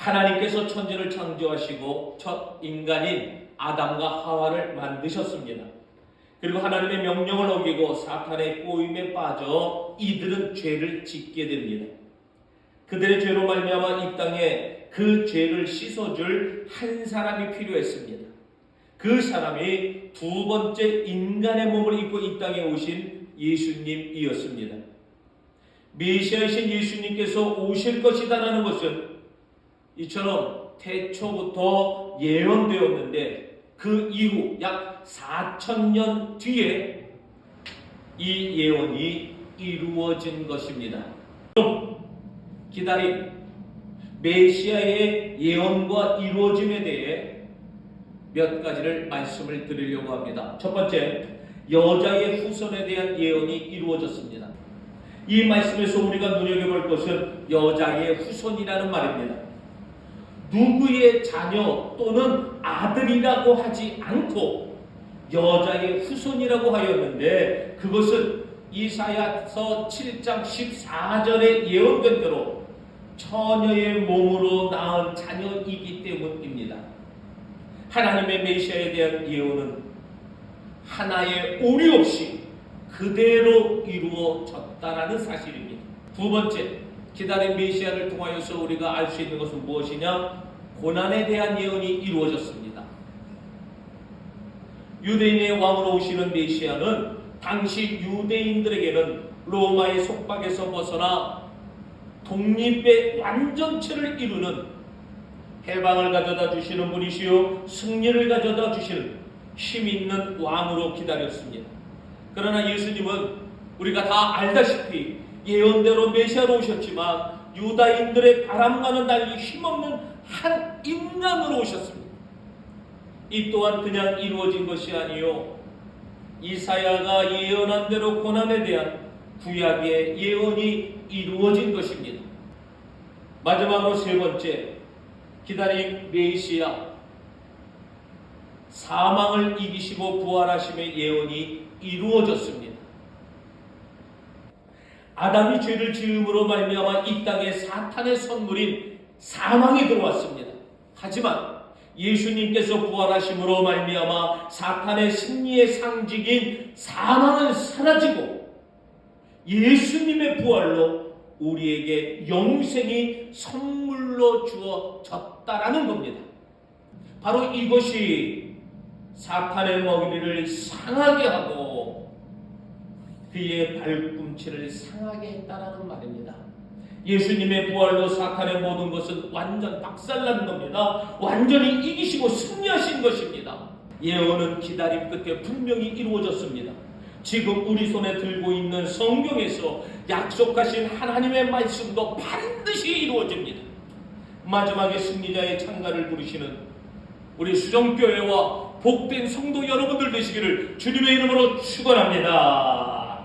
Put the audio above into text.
하나님께서 천지를 창조하시고 첫 인간인 아담과 하와를 만드셨습니다. 그리고 하나님의 명령을 어기고 사탄의 꼬임에 빠져 이들은 죄를 짓게 됩니다. 그들의 죄로 말미암아 이 땅에 그 죄를 씻어줄 한 사람이 필요했습니다. 그 사람이 두 번째 인간의 몸을 입고 이 땅에 오신 예수님이었습니다. 메시아이신 예수님께서 오실 것이다라는 것은 이처럼 태초부터 예언되었는데 그 이후 약 4천 년 뒤에 이 예언이 이루어진 것입니다. 기다림, 메시아의 예언과 이루어짐에 대해 몇 가지를 말씀을 드리려고 합니다. 첫 번째, 여자의 후손에 대한 예언이 이루어졌습니다. 이 말씀에서 우리가 눈여겨볼 것은 여자의 후손이라는 말입니다. 누구의 자녀 또는 아들이라고 하지 않고 여자의 후손이라고 하였는데 그것은 이사야서 7장 14절에 예언된 대로 처녀의 몸으로 낳은 자녀이기 때문입니다. 하나님의 메시아에 대한 예언은 하나의 오류 없이 그대로 이루어졌다라는 사실입니다. 두 번째, 기다린 메시아를 통하여서 우리가 알 수 있는 것은 무엇이냐? 고난에 대한 예언이 이루어졌습니다. 유대인의 왕으로 오시는 메시아는 당시 유대인들에게는 로마의 속박에서 벗어나 독립의 완전체를 이루는 해방을 가져다 주시는 분이시요 승리를 가져다 주시는 힘 있는 왕으로 기다렸습니다. 그러나 예수님은 우리가 다 알다시피 예언대로 메시아로 오셨지만 유다인들의 바람과는 달리 힘없는 한 인간으로 오셨습니다. 이 또한 그냥 이루어진 것이 아니요 이사야가 예언한 대로 고난에 대한 구약의 예언이 이루어진 것입니다. 마지막으로 세 번째 기다린 메시아 사망을 이기시고 부활하심의 예언이 이루어졌습니다. 아담이 죄를 지음으로 말미암아 이 땅에 사탄의 선물인 사망이 들어왔습니다. 하지만 예수님께서 부활하심으로 말미암아 사탄의 승리의 상징인 사망은 사라지고 예수님의 부활로 우리에게 영생이 선물로 주어졌다라는 겁니다. 바로 이것이 사탄의 먹이를 상하게 하고 그의 발꿈치를 상하게 했다라는 말입니다. 예수님의 부활로 사탄의 모든 것은 완전 박살난 겁니다. 완전히 이기시고 승리하신 것입니다. 예언은 기다림 끝에 분명히 이루어졌습니다. 지금 우리 손에 들고 있는 성경에서 약속하신 하나님의 말씀도 반드시 이루어집니다. 마지막에 승리자의 창가를 부르시는 우리 수정교회와 복된 성도 여러분들 되시기를 주님의 이름으로 축원합니다.